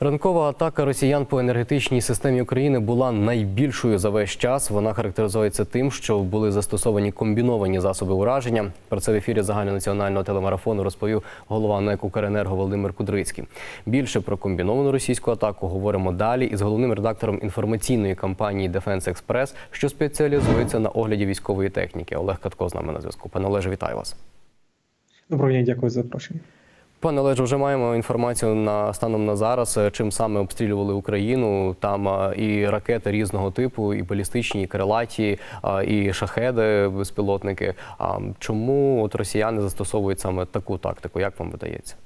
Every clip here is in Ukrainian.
Ранкова атака росіян по енергетичній системі України була найбільшою за весь час. Вона характеризується тим, що були застосовані комбіновані засоби ураження. Про це в ефірі загальнонаціонального телемарафону розповів голова НЕК «Укренерго» Володимир Кудрицький. Більше про комбіновану російську атаку говоримо далі із головним редактором інформаційної кампанії Дефенс Експрес, що спеціалізується на огляді військової техніки. Олег Катко з нами на зв'язку. Пане Олеже, вітаю вас. Доброго дня, дякую за запрошення. Пане Олеже, вже маємо інформацію на станом на зараз, е, чим саме обстрілювали Україну. Там е, і ракети різного типу, і балістичні, і крилаті, е, і шахеди, безпілотники. А чому от росіяни застосовують саме таку тактику? Як вам видається?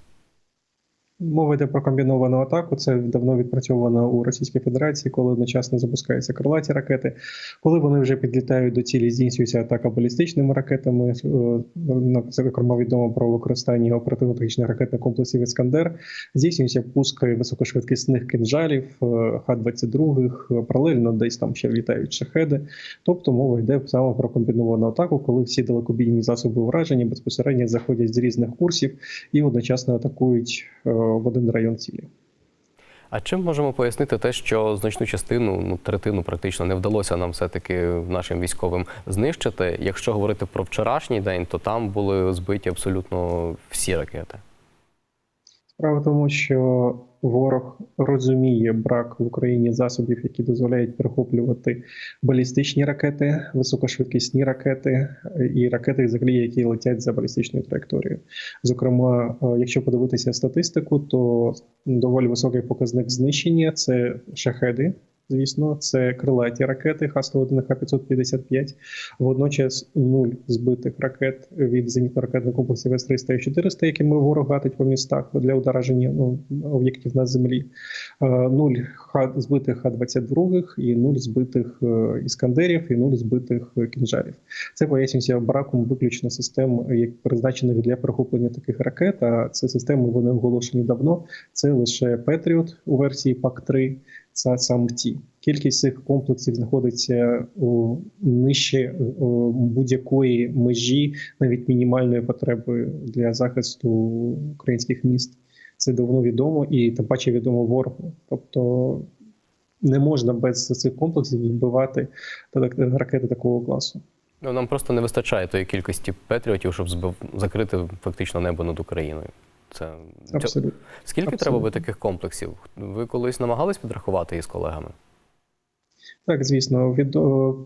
Мова йде про комбіновану атаку. Це давно відпрацьовано у Російській Федерації, коли одночасно запускаються крилаті ракети. Коли вони вже підлітають до цілі, здійснюється атака балістичними ракетами. Е, Це зокрема відомо про використання оперативно-тактичних ракетних комплексів Іскандер. Здійснюється пуск високошвидкісних кинжалів, е, Х-22, паралельно десь там ще літають шахеди. Тобто мова йде саме про комбіновану атаку, коли всі далекобійні засоби ураження безпосередньо заходять з різних курсів і одночасно атакують е, в один район цілі. А чим можемо пояснити те, що значну частину, ну третину практично не вдалося нам все-таки нашим військовим знищити? Якщо говорити про вчорашній день, то там були збиті абсолютно всі ракети. Справа в тому, що ворог розуміє брак в Україні засобів, які дозволяють перехоплювати балістичні ракети, високошвидкісні ракети і ракети, взагалі, які летять за балістичною траєкторією. Зокрема, е, якщо подивитися статистику, то доволі високий показник знищення це шахеди. Звісно, це крилаті ракети Х-101, Х-555. Водночас нуль збитих ракет від зенітно-ракетних комплексів С-300 і 400, якими ворог гатить по містах для удараження ну, об'єктів на землі. Е, Нуль збитих Х-22 і нуль збитих е, іскандерів і нуль збитих е, кінжалів. Це пояснюється браком виключно систем, як призначених для перехоплення таких ракет. А це системи вони оголошені давно. Це лише Петріот у версії ПАК-3 це саме ті. Кількість цих комплексів знаходиться у нижче будь-якої межі, навіть мінімальної потреби для захисту українських міст. Це давно відомо і тим паче відомо ворогу. Тобто не можна без цих комплексів вбивати ракети такого класу. Ну, нам просто не вистачає тої кількості патріотів, щоб збив закрити фактично небо над Україною. Це Абсолютно. скільки Абсолютно. треба би таких комплексів? Ви колись намагались підрахувати із колегами? Так, звісно, від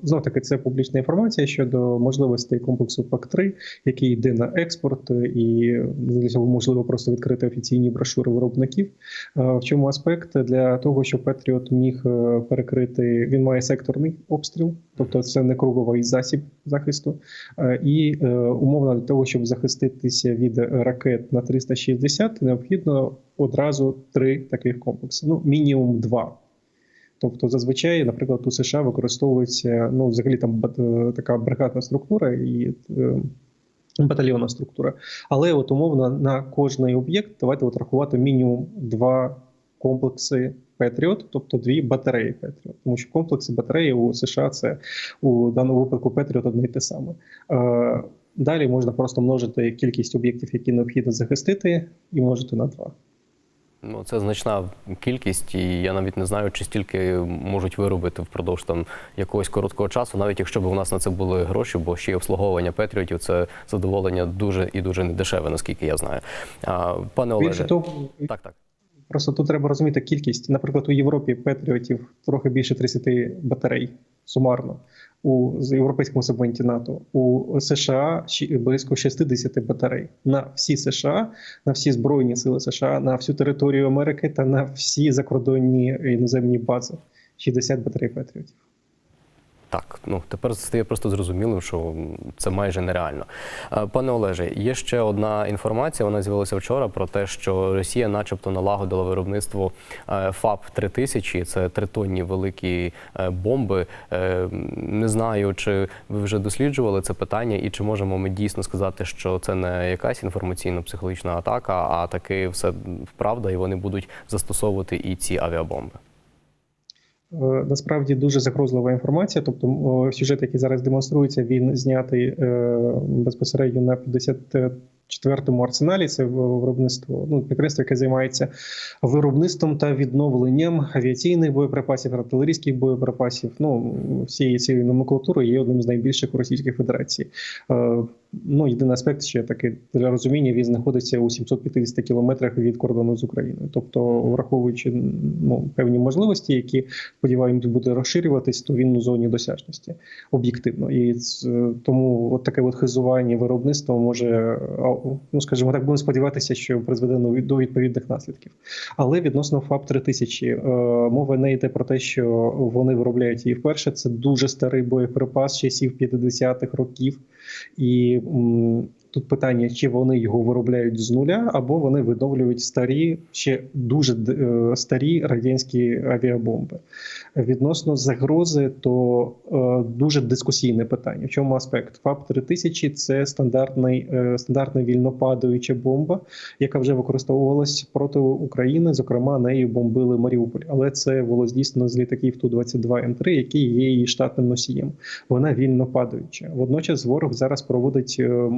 знов таки це публічна інформація щодо можливостей комплексу ПАК-3, який йде на експорт, і для цього можливо просто відкрити офіційні брошури виробників. В чому аспект для того, щоб Петріот міг е, перекрити, він має секторний обстріл, тобто це не круговий засіб захисту. І е, умовно для того, щоб захиститися від ракет на 360, необхідно одразу три таких комплекси, ну мінімум два. Тобто, зазвичай, наприклад, у США використовується ну, взагалі там е, така бригадна структура і е, батальйонна структура. Але от умовно на кожний об'єкт давайте от рахувати мінімум два комплекси Петріот, тобто дві батареї Петріот. Тому що комплекси батареї у США це у даному випадку Петріот одне й те саме. Е, Далі можна просто множити кількість об'єктів, які необхідно захистити, і множити на два. Ну, це значна кількість, і я навіть не знаю, чи стільки можуть виробити впродовж там якогось короткого часу, навіть якщо б у нас на це були гроші, бо ще й обслуговування патріотів це задоволення дуже і дуже недешеве, наскільки я знаю. А, пане Більше того, так, так. Просто тут треба розуміти кількість. Наприклад, у Європі Петріотів трохи більше 30 батарей сумарно у європейському сегменті НАТО. У США близько 60 батарей на всі США, на всі збройні сили США, на всю територію Америки та на всі закордонні іноземні бази. 60 батарей Петріотів. Так, ну тепер стає просто зрозумілим, що це майже нереально. Е, Пане Олеже, є ще одна інформація. Вона з'явилася вчора про те, що Росія, начебто, налагодила виробництво е, ФАП 3000 Це тритонні великі е, бомби. Не знаю, чи ви вже досліджували це питання, і чи можемо ми дійсно сказати, що це не якась інформаційно-психологічна атака, а таки все правда, і вони будуть застосовувати і ці авіабомби. Е, Насправді дуже загрозлива інформація. Тобто сюжет, який зараз демонструється, він знятий е, безпосередньо на четвертому арсеналі. Це виробництво ну, підприємство, яке займається виробництвом та відновленням авіаційних боєприпасів, артилерійських боєприпасів. Ну всієї цієї номенклатури є одним з найбільших у Російській Федерації. Е, Ну, єдиний аспект ще такий для розуміння, він знаходиться у 750 кілометрах від кордону з Україною. Тобто, враховуючи ну, певні можливості, які сподіваємось буде розширюватись, то він у зоні досяжності об'єктивно. І ц- тому от таке от хизування виробництва може, ну скажімо так, будемо сподіватися, що призведе до- відповідних наслідків. Але відносно ФАП 3000 е, мова не йде про те, що вони виробляють її вперше. Це дуже старий боєприпас часів 50-х років. І тут питання, чи вони його виробляють з нуля, або вони відновлюють старі, ще дуже е, старі радянські авіабомби. Відносно загрози, то е, дуже дискусійне питання. В чому аспект? ФАП 3000 це стандартний, е, стандартна вільнопадаюча бомба, яка вже використовувалась проти України. Зокрема, нею бомбили Маріуполь, але це було здійснено з літаків Ту-22М3, які є її штатним носієм. Вона вільно падаюча. Водночас ворог зараз проводить е,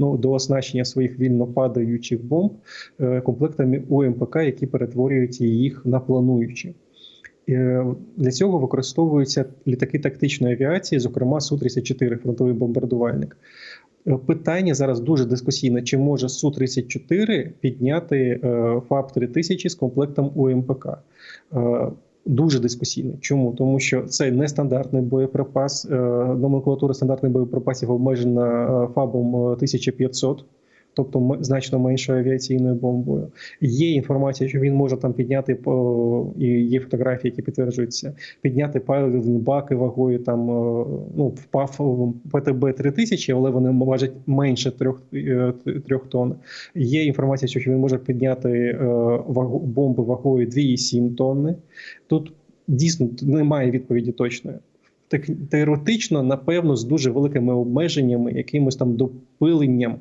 ну, до оснащення своїх вільно падаючих бомб е, комплектами УМПК, які перетворюють їх на плануючі. Е, Для цього використовуються літаки тактичної авіації, зокрема Су-34, фронтовий бомбардувальник. Е, Питання зараз дуже дискусійне: чи може Су-34 підняти е, ФАП 3000 з комплектом УМПК? Е, Дуже дискусійний. Чому? Тому що це нестандартний боєприпас. е, Номенклатура стандартних боєприпасів обмежена е, ФАБом е, 1500, тобто значно меншою авіаційною бомбою. Є інформація, що він може там підняти і є фотографії, які підтверджуються, підняти баки вагою там е, ну впав ПТБ 3000, але вони важать менше трьох е, трьох тонн. Є інформація, що він може підняти е, вагу бомби вагою 2,7 тонни. Тут дійсно немає відповіді точної. Теоретично, напевно, з дуже великими обмеженнями, якимось там допиленням.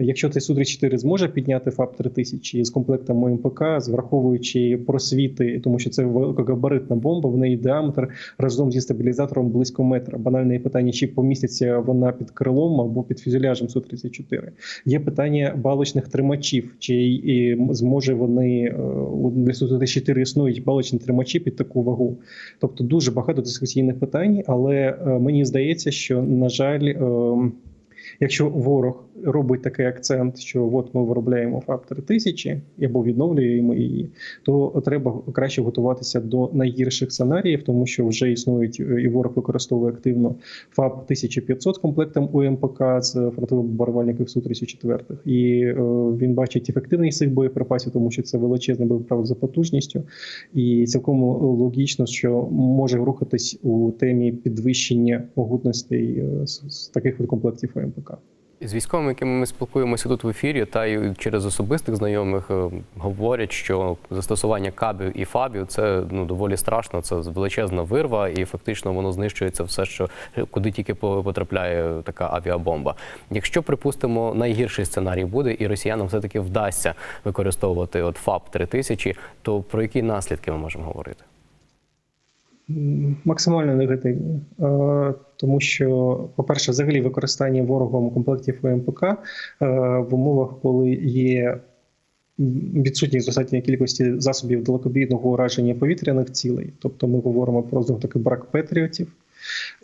Якщо цей су 34 зможе підняти ФАП 3000 з комплектом МПК, з враховуючи просвіти, тому що це великогабаритна бомба, в неї діаметр разом зі стабілізатором близько метра. Банальне питання, чи поміститься вона під крилом або під фюзеляжем су 34 Є питання балочних тримачів, чи зможе вони е, у су 34 існують балочні тримачі під таку вагу. Тобто дуже багато дискусійних питань, але е, мені здається, що на жаль, е, якщо ворог робить такий акцент, що от ми виробляємо ФАП 3000 або відновлюємо її, то треба краще готуватися до найгірших сценаріїв, тому що вже існують е, і ворог використовує активно ФАП 1500 з комплектом УМПК з фронтових бомбардувальників су 34 і е, він бачить ефективність цих боєприпасів, тому що це величезний боєприпас за потужністю, і цілком логічно, що може рухатись у темі підвищення могутностей е, з таких комплектів УМПК. З військовими, якими ми спілкуємося тут в ефірі, та й через особистих знайомих е, говорять, що застосування кабів і фабів це ну доволі страшно. Це величезна вирва, і фактично воно знищується все, що куди тільки по- потрапляє така авіабомба. Якщо припустимо, найгірший сценарій буде, і росіянам все таки вдасться використовувати от ФАБ 3000, то про які наслідки ми можемо говорити? Максимально негативні, Е, тому що, по-перше, взагалі використання ворогом комплектів ВМПК е, в умовах, коли є відсутність достатньої кількості засобів далекобійного ураження повітряних цілей, тобто ми говоримо про знову таки брак патріотів.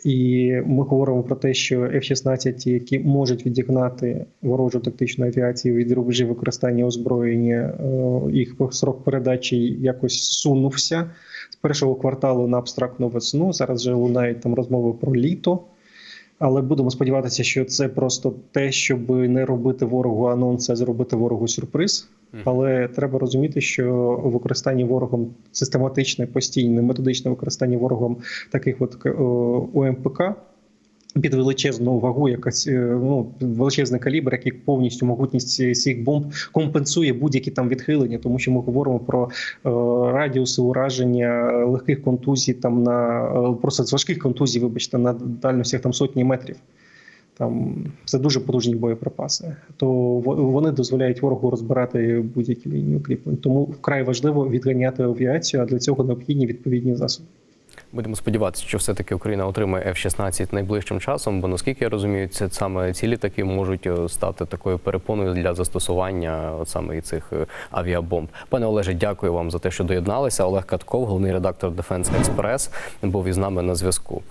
І ми говоримо про те, що F-16, які можуть відігнати ворожу тактичну авіацію від рубежів використання озброєння, е, їх срок передачі якось сунувся з першого кварталу на абстрактну весну. Зараз вже лунають там розмови про літо. Але будемо сподіватися, що це просто те, щоб не робити ворогу анонс, а зробити ворогу сюрприз. Але треба розуміти, що використання ворогом систематичне, постійне, методичне використання ворогом таких от е, ОМПК під величезну вагу, якась е, ну величезний калібр, який повністю могутність цих бомб компенсує будь-які там відхилення, тому що ми говоримо про е, радіуси ураження легких контузій, там на е, просто з важких контузій, вибачте, на дальностях там сотні метрів. Там це дуже потужні боєприпаси, то во- вони дозволяють ворогу розбирати будь-які лінії укріплень. Тому вкрай важливо відганяти авіацію, а для цього необхідні відповідні засоби. Будемо сподіватися, що все-таки Україна отримає F-16 найближчим часом, бо наскільки я розумію, це саме ці літаки можуть е, стати такою перепоною для застосування саме і цих е, авіабомб. Пане Олеже, дякую вам за те, що доєдналися. Олег Катков, головний редактор Defense Express, був із нами на зв'язку.